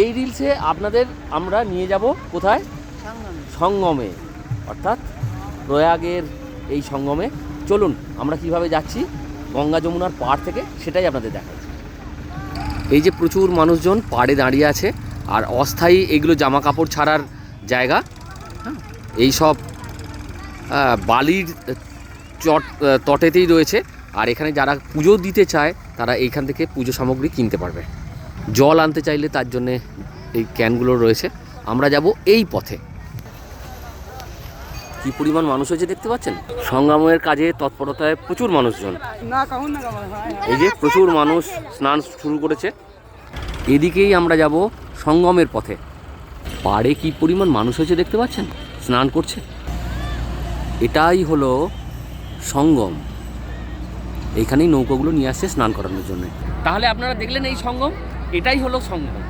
এই রিলসে আপনাদের আমরা নিয়ে যাব কোথায়? সঙ্গমে। অর্থাৎ প্রয়াগের এই সঙ্গমে। চলুন আমরা কীভাবে যাচ্ছি গঙ্গা যমুনার পাড় থেকে সেটাই আপনাদের দেখাই। এই যে প্রচুর মানুষজন পাড়ে দাঁড়িয়ে আছে আর অস্থায়ী এগুলো জামা কাপড় ছাড়ার জায়গা। হ্যাঁ এই সব বালির চট তটেতেই রয়েছে। আর এখানে যারা পুজো দিতে চায় তারা এইখান থেকে পুজো সামগ্রী কিনতে পারবে। জল আনতে চাইলে তার জন্যে এই ক্যানগুলো রয়েছে। আমরা যাব এই পথে। কি পরিমাণ মানুষ হয়েছে দেখতে পাচ্ছেন? সংগ্রামের কাজে তৎপরতায় প্রচুর মানুষজন। এই যে প্রচুর মানুষ স্নান শুরু করেছে। এদিকেই আমরা যাব সঙ্গমের পথে। পাড়ে কি পরিমাণ মানুষ হয়েছে দেখতে পাচ্ছেন? স্নান করছে। এটাই হলো সঙ্গম। এইখানেই নৌকোগুলো নিয়ে আসছে স্নান করানোর জন্য। তাহলে আপনারা দেখলেন এই সঙ্গম? এটাই হলো সঙ্গম